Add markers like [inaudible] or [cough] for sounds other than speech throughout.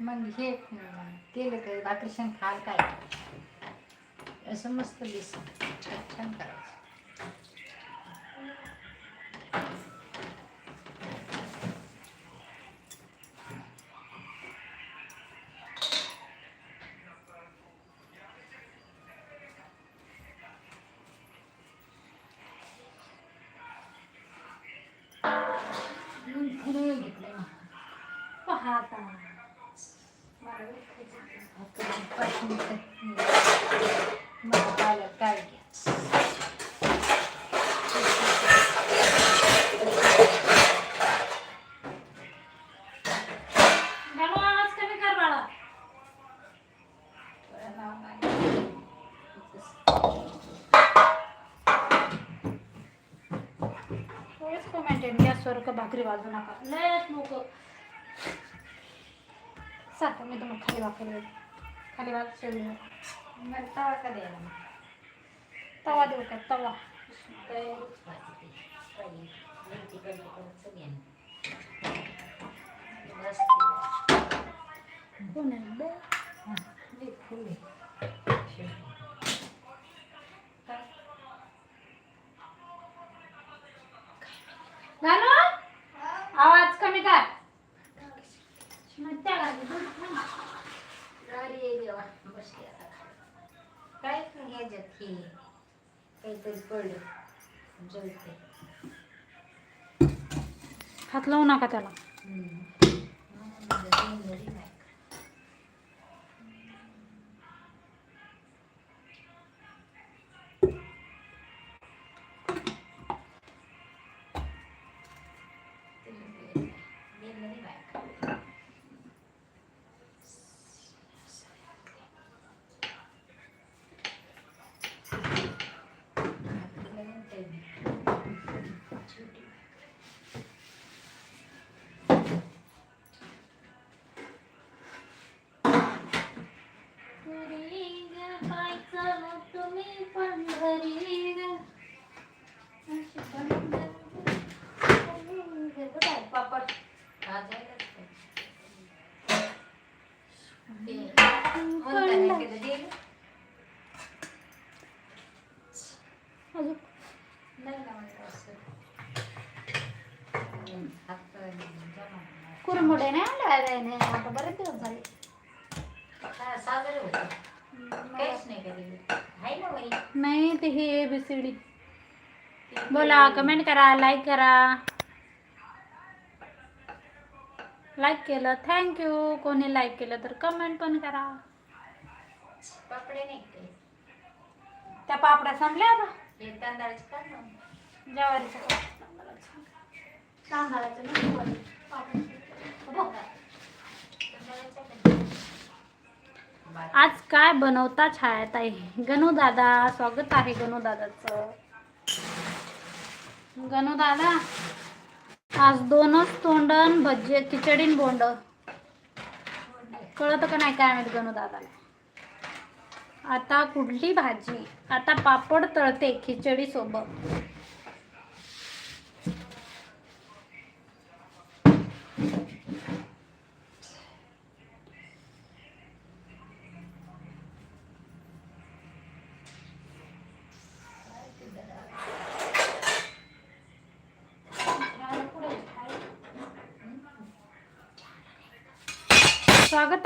मग हे केलं काय भाकरी खाल काय? असं मस्त दिसत. छान करायचं. मेंटेन कमेंट आहे गॅसवर का भाकरी भाजू नका. लयच लोक सारखं मी तुम्हाला खाली भाकरी देते. खाली भाकर शिवली मला तवा का द्यायला तवा देऊ का? तवा. कोण आहे बे? हा, लई फुल आहे. शेवटी. काय? गणू आवाज कमी कर. अरे देवा, बसली आता. काय पण ह्याच्यात हे? काहीतरी पडलं. जळते हात लावू नका त्याला. तुम्ही पंढरी ग. अशी पंढरी. पापड अजून कुरमुडे नाही आणले नाही आता बरेच दिवस झाले साजरे होते काहीच नाही कधी. आहे ना वही? नाही ते हे ए बी सी डी बोला कमेंट करा लाईक करा. लाईक केलं थँक्यू कोणी लाईक केलं तर कमेंट पण करा. कपडे नाही ते? त्या पापड्या संपल्या आता? हे तांदळाचे काढ ना. ज्वारीच्या तांदळाचं नाही बोल. पापड्या. आज काय बनवता छायाताई? गणू दादा स्वागत आहे गणू दादाचं. गणू दादा आज दोनच तोंडन भजे खिचडीन बोंड. कळत का नाही काय माहीत गणू दादाला? आता कुठली भाजी? आता पापड तळते खिचडी सोबत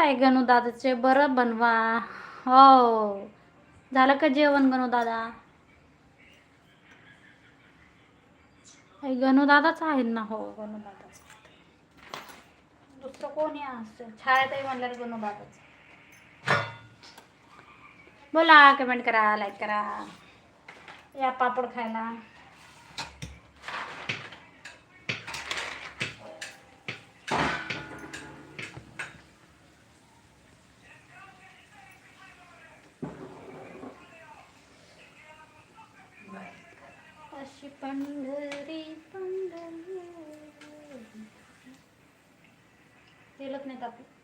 काय गणू दादाचे. बरं बनवा. हो. झालं का जेवण गणू दादा? गणू दादाच आहे ना? हो गणू दादाच दुसरं कोणी असं छायातही म्हणलं गणू दादाच. बोला कमेंट करा लाईक करा. या पापड खायला. पंढरी पंढरी. तेलच नाही तापलं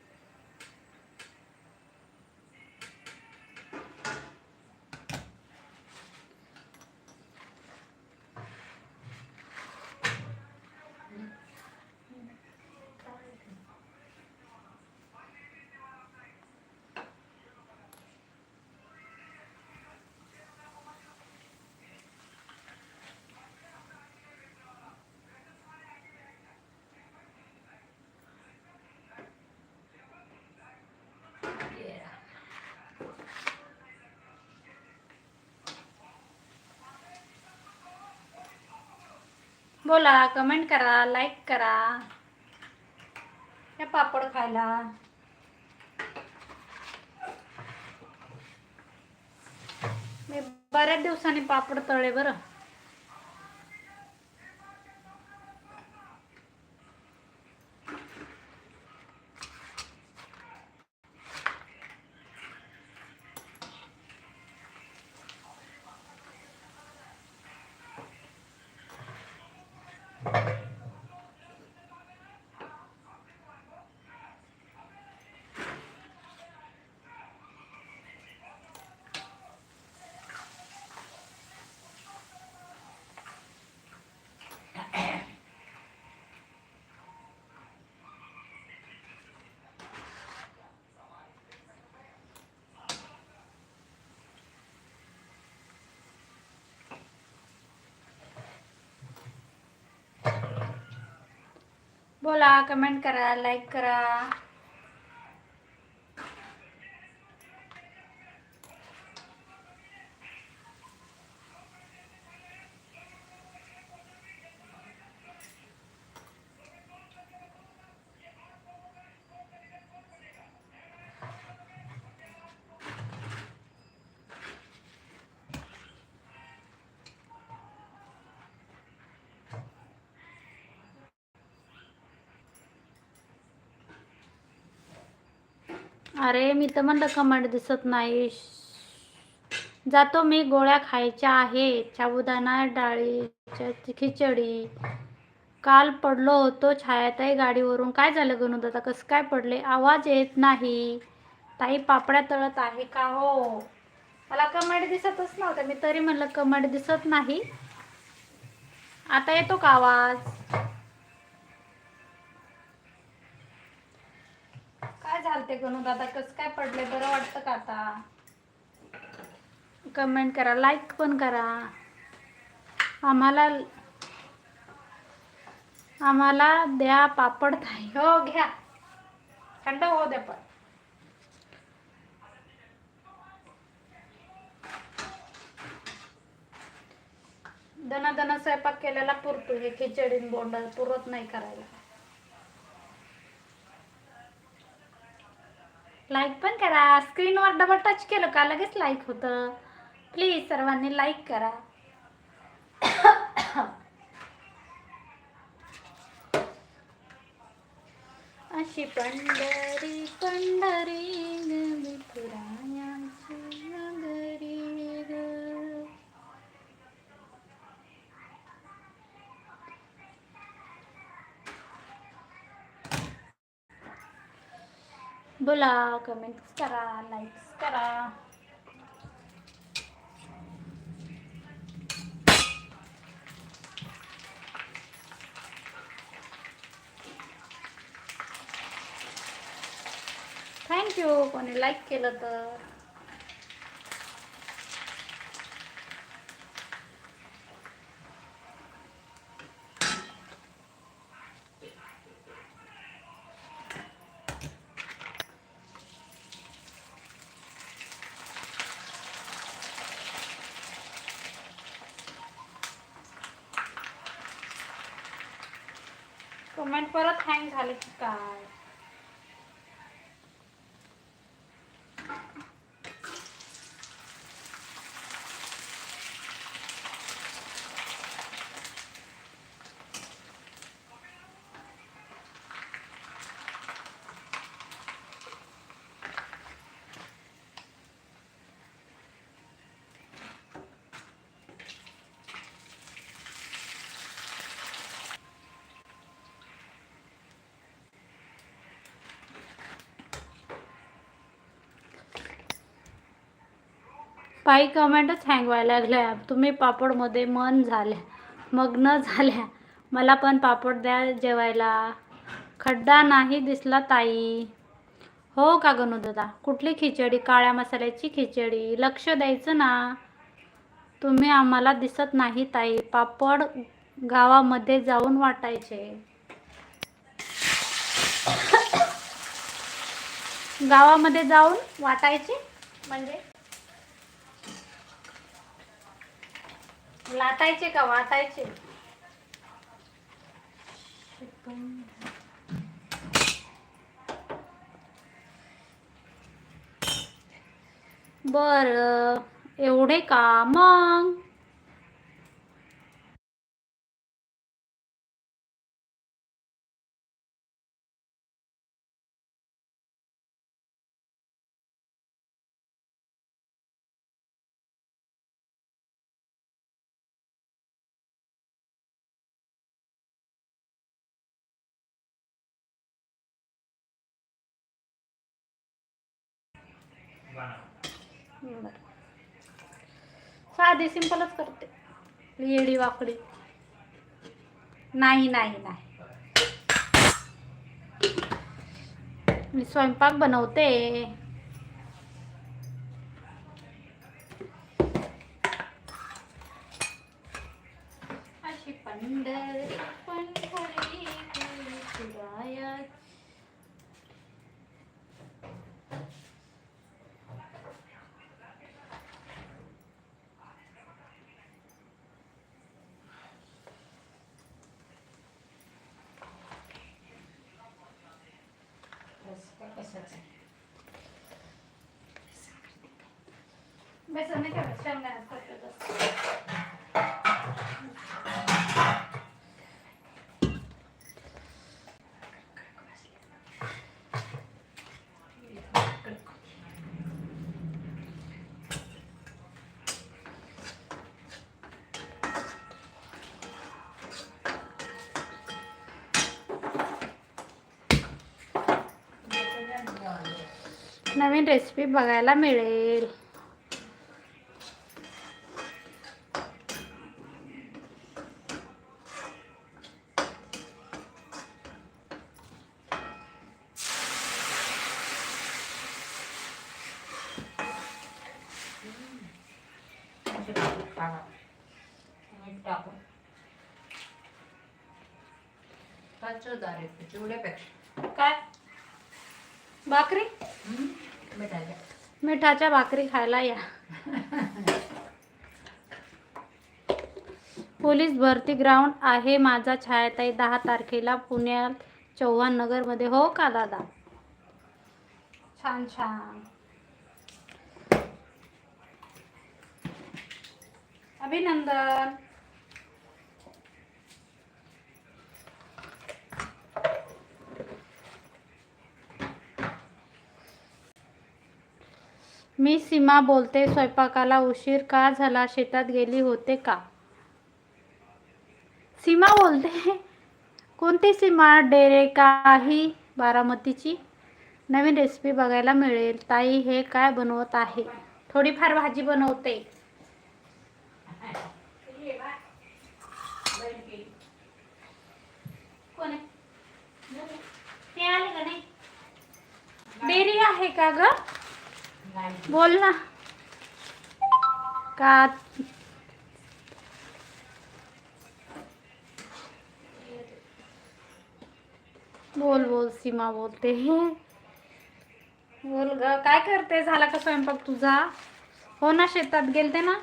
बोला कमेंट करा लाईक करा. या पापड खायला. मी बऱ्याच दिवसांनी पापड तळे बरं. बोला कमेंट करा लाईक करा. अरे मी तर म्हणलं कमेंट दिसत नाही. जातो मी गोळ्या खायच्या आहेत साबुदाणा डाळीच्या खिचडी. काल पडलो होतो छायाताई गाडीवरून. काय झालं गणू दादा? कसं काय पडले? आवाज येत नाही. ताई पापड्या तळत आहे का हो? मला कमेंट दिसतच नव्हतं. मी तरी म्हणलं कमेंट दिसत नाही. आता येतो का आवाज? झालते गणू दादा कसं काय पडले बरं वाटतं का आता? कमेंट करा लाईक पण करा. आम्हाला आम्हाला द्या पापड थाई हो घ्या. थंड हो द्या पण. दना दना स्वयंपाक केलेला पुरतो हे खिचडीन बोंड पुरत नाही करायला. लाईक पण करा. स्क्रीनवर डबल टच केलं का लगेच लाईक होतं. प्लीज सर्वांनी लाईक करा. अशी पंढरी पंढरी ग विठुरायाची नगरी ग बोला कमेंट्स करा लाईक्स करा. थँक्यू कोणी लाईक केलं तर. कमेंट परत हँग झाले की काय? पायी कमेंटच हँग व्हायला लागल्या. तुम्ही पापडमध्ये मन झाल्या. मग्न झाल्या. मला पण पापड द्या जेवायला. खड्डा नाही दिसला ताई. हो का गणू दादा? कुठली खिचडी? काळ्या मसाल्याची खिचडी. लक्ष द्यायचं ना. तुम्ही आम्हाला दिसत नाही ताई. पापड गावामध्ये जाऊन वाटायचे. [coughs] गावामध्ये जाऊन वाटायचे? म्हणजे? लाटायचे का वाटायचे बर एवढे का मग? बरं. साधी सिंपलच करते. येडी वाकडी. नाही नाही नाही. मी स्वयंपाक बनवते. अशी पंढर पंढरी तुराया बस काय कशाचं बेसन नाही ठेवत शेंगदाण्यात नवीन रेसिपी बघायला मिळेल. असे टाकून टाका. मीठ टाकून. कच्चं दारे चिवड्यापेक्षा. काय? भाकरी? मिठाच्या. मिठाच्या भाकरी खायला या. पोलीस भरती ग्राउंड आहे माझा छायाताई दहा तारखेला पुण्यात चव्हाण नगरमध्ये. हो का दादा? छान छान. अभिनंदन. मी सीमा बोलते स्वयंपाकाला उशीर का झाला? शेतात गेली होते का? सीमा बोलते. कोणती सीमा? डेरे काही बारामतीची? नवीन रेसिपी बघायला मिळेल. ताई हे काय बनवत आहे? थोडीफार भाजी बनवते. का नाही? डेअरी आहे का ग? बोल ना. का? बोल बोल सीमा बोलते. बोल ग काय करते? झाला का स्वयंपाक तुझा? हो ना शेतात गेलते ना?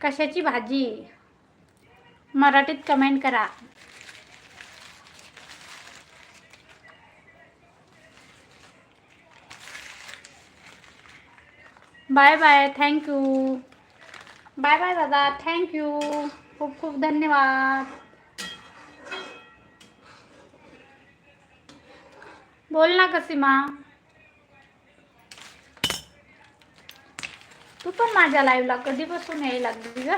कशाची भाजी? मराठीत कमेंट करा. Bye bye thank you bye bye दादा थैंक यू खूब खूप धन्यवाद. बोल ना कसीमा. तू पण माझ्या लाईव्हला कधीपासून यायला लागली ग?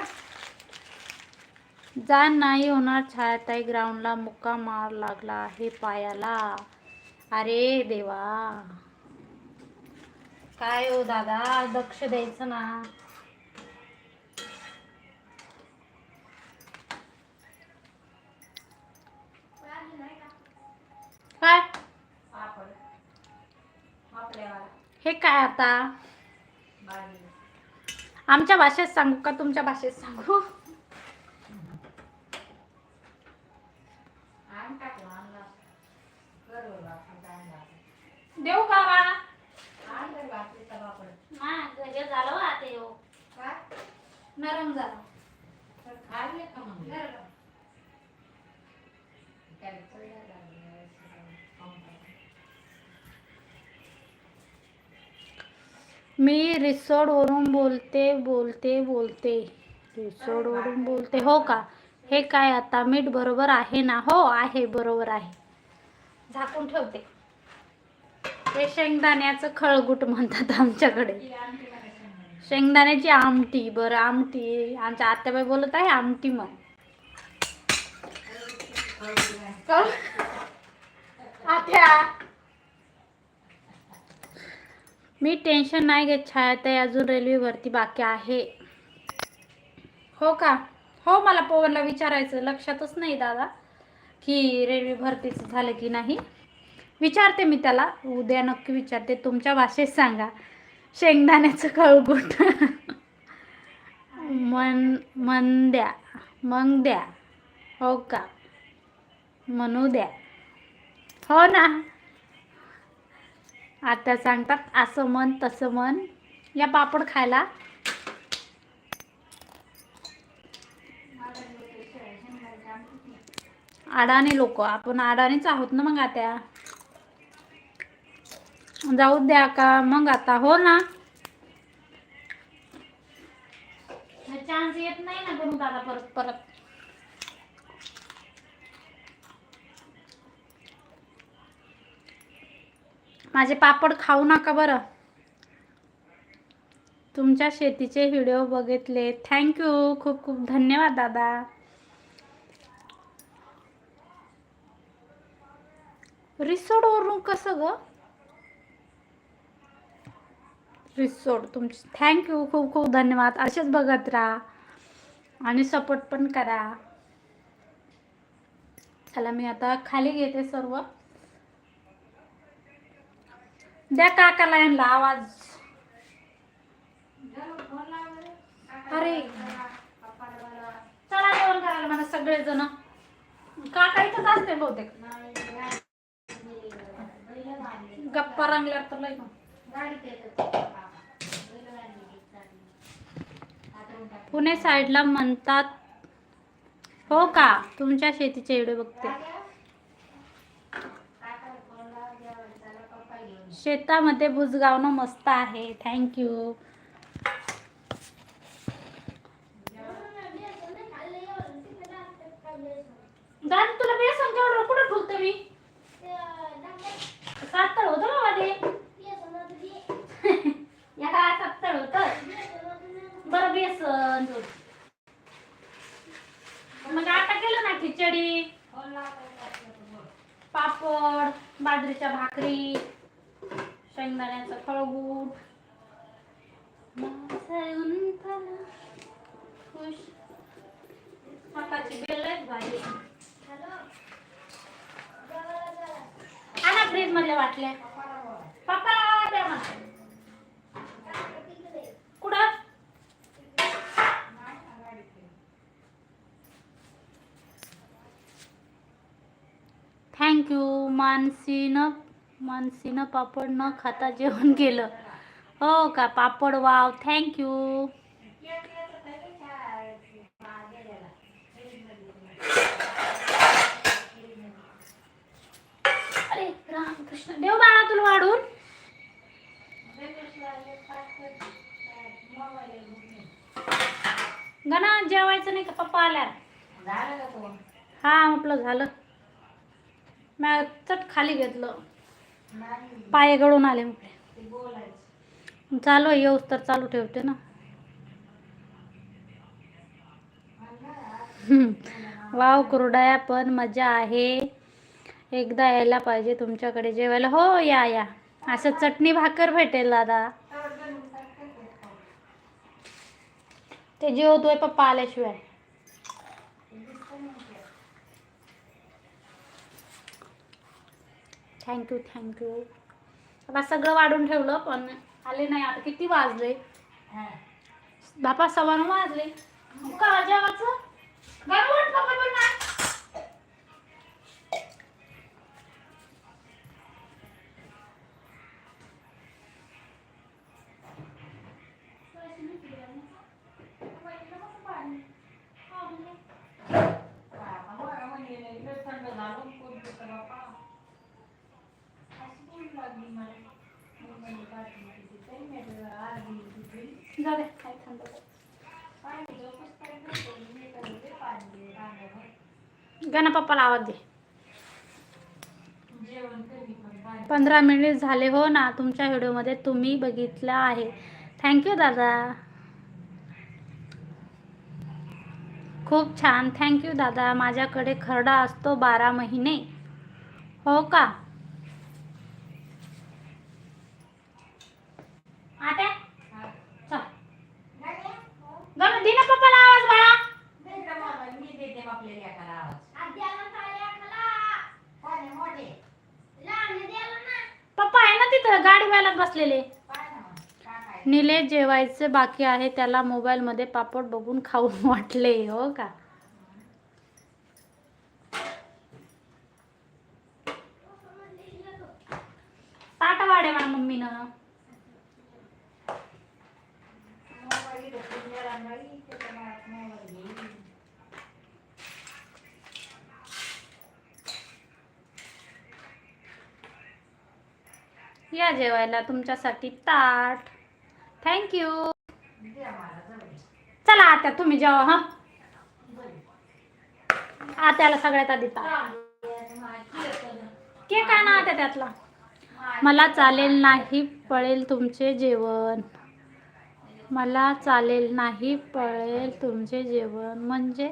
जाण नाही होणार छायाताई ग्राउंडला मुक्का मार लागला आहे पायाला. अरे देवा. काय हो दादा? दक्ष द्यायचं ना. काय? हे काय आता? आमच्या भाषेत सांगू का तुमच्या भाषेत सांगू? मी रिसोडवरून बोलते बोलते बोलते. रिसोडवरून बोलते. हो का? हे काय आता मीठ बरोबर आहे ना? हो आहे बरोबर आहे. झाकून ठेवते. हे शेंगदाण्याचं खळगुट म्हणतात आमच्याकडे. शेंगदाण्याची आमटी. बरं आमटी. आमच्या आत्याबाई बोलत आहे आमटी मग आत्या. मी टेन्शन नाही घेत छायाताई अजून रेल्वेवरती बाकी आहे. हो का? हो मला पवनला विचारायचं. लक्षातच नाही दादा की रेल्वे भरतीचं झालं की नाही. विचारते मी त्याला. उद्या नक्की विचारते. तुमच्या भाषेत सांगा. शेंगदाण्याचं कळगुट. मन मन द्या. मग द्या. हो का? म्हणू द्या. हो ना? आता सांगतात असं मन तसं मन या पापड खायला. अडाणी लोक आपण अडाणीच आहोत ना मग आता जाऊ द्या का मग आता हो ना? चान्स येत नाही ना करू दादा परत परत. माझे पापड खाऊ नका बरं. तुमच्या शेतीचे व्हिडिओ बघितले. थँक्यू खूप खूप धन्यवाद दादा. रिसोडवरून कसं ग? रिसोड तुमचे थँक्यू खूप खूप धन्यवाद. असेच बघत राहा आणि सपोर्ट पण करा. चला मी आता खाली घेते सर्व. द्या काकाला यांना आवाज. अरे. चला जेवण करायला मला सगळेजण. काका इथंच असते बहुतेक. गप्पा रंगल्यावर तर लय पुणे साईडला म्हणतात हो का? तुमच्या शेतीचे व्हिडिओ बघते. शेतामध्ये भुजगावणं मस्त आहे. थँक्यू दादा तुला बेसन केवढं कुठं ठुलतं मी? सातळ होतं ना मध्ये या सातळ होतं. बरं बेसन मग आता केलं ना खिचडी पापड बाजरीच्या भाकरी. शेंगदाण्याचं फळगूट खुश. मकाची बेल आहेत भाजी. आणा फ्रीज मधल्या वाटल्या पप्पाला द्या मला कुठं? थँक्यू मानसीनं मानसीनं पापड न खाता जेवण केलं. हो का? पापड वाव. थँक्यू अरे रामकृष्ण. देव बाळा तुला वाढून. गणा जेवायचं नाही का? पप्पा आल्यावर तो? हा आपलं झालं. मी चट खाली घेतलं. पाय गळून आले म्हटले. चालू आहे येऊस तर चालू ठेवते ना. वाव कुरडाया पण मजा आहे. एकदा यायला पाहिजे तुमच्याकडे जेवायला. हो या या. असं चटणी भाकर भेटेल दादा. ते जेवतोय पप्पा आल्याशिवाय. थँक्यू थँक्यू आता सगळं वाढून ठेवलं पण आले नाही आता. किती वाजले? हा. बापा सव्वा नऊ वाजले. का जेवायचं? बोलू लागली मला मग म्हणलं पाठवून देते. तरी मी आता अर्धी दुधली. जाऊ दे काय थंड कर. पाणी झोपच पर्यंत नको. मी काय होते पाणी रांगाभर. गणपप्पाला आवाज दे जेवण कधी पण पाणी पंधरा मिनिट झाले हो ना तुमच्या व्हिडिओमध्ये तुम्ही बघितलं आहे थँक्यू दादा खूप छान थँक्यू दादा माझ्याकडे खरडा असतो बारा महिने हो का आत्या हा. चल गाड्या? गणू दे ना पप्पाला आवाज बाळा मी देते. पप्पा आहे ना तिथं गाडी व्हायला बसलेले पाय ना मग. काय काय? निलेश जेवायचे बाकी आहे त्याला मोबाईलमध्ये पापड बघून खाऊ [laughs] वाटले हो का ताट वाढे मला मम्मीनं या जेवायला तुमच्यासाठी ताट. थँक्यू चला आता तुम्ही जेवा हा. आत्याला सगळ्यात आधी ताट. चालेल, केक आहे ना आता त्यातला. मला चालेल नाही पळेल तुमचे जेवण. मला चालेल नाही पळेल तुमचे जेवण. म्हणजे?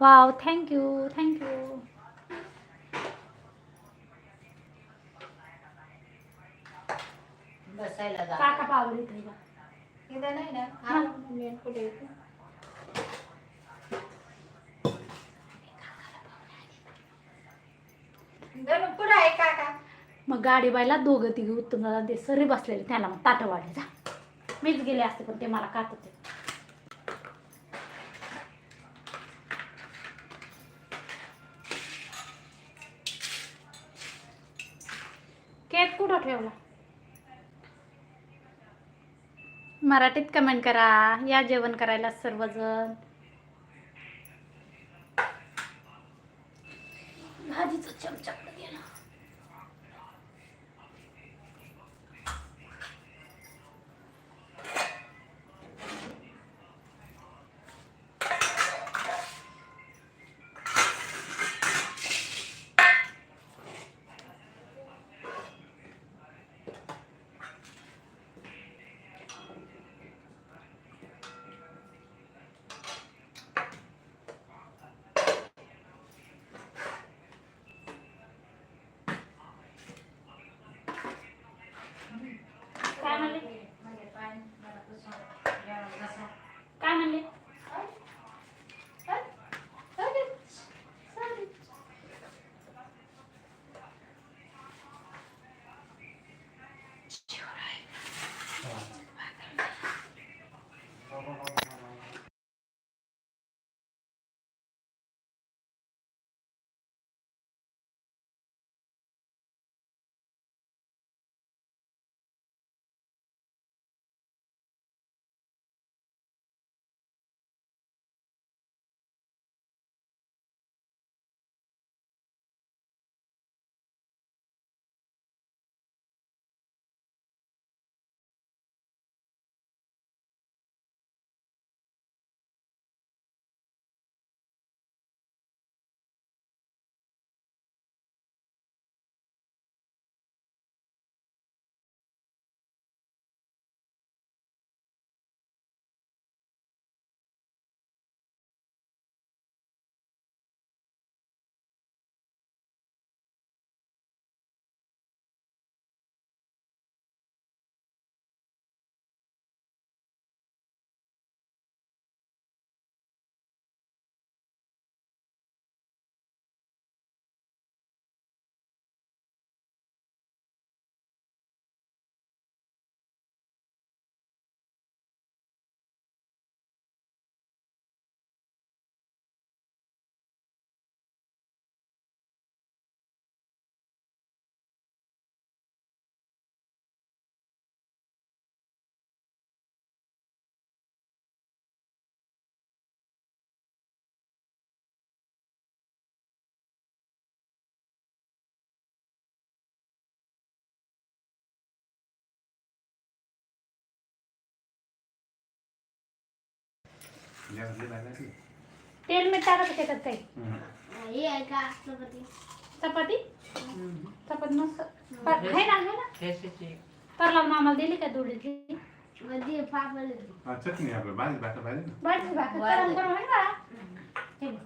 वाव थँक्यू थँक्यू बसायला जा. काका पावली तुला इथं नाही ना? हा, मेन कुठे येते? गणू कुठं आहे काका? मग गाडी बायला दोघं तिघी उत्तुंगाला ते सरी बसलेले त्याला मग ताटं वाढले. जा. मीच गेले असते पण ते मला कात होते. केक कुठं ठेवला? मराठीत कमेंट करा या जेवण करायला सर्वजण. तेल मीठ टाकायचं त्याच्यात काही हम्म. हे आहे का चपाती? चपाती. चपाती मस्त. पर- आहे ना आहे ना. परला मामाला दिली का दुडीतली मध्ये पापड. हा, चटणी आपलं. भाजी भाकर भाजी ना. बरं भाकर गरम. गरम आहे ना हे बघ.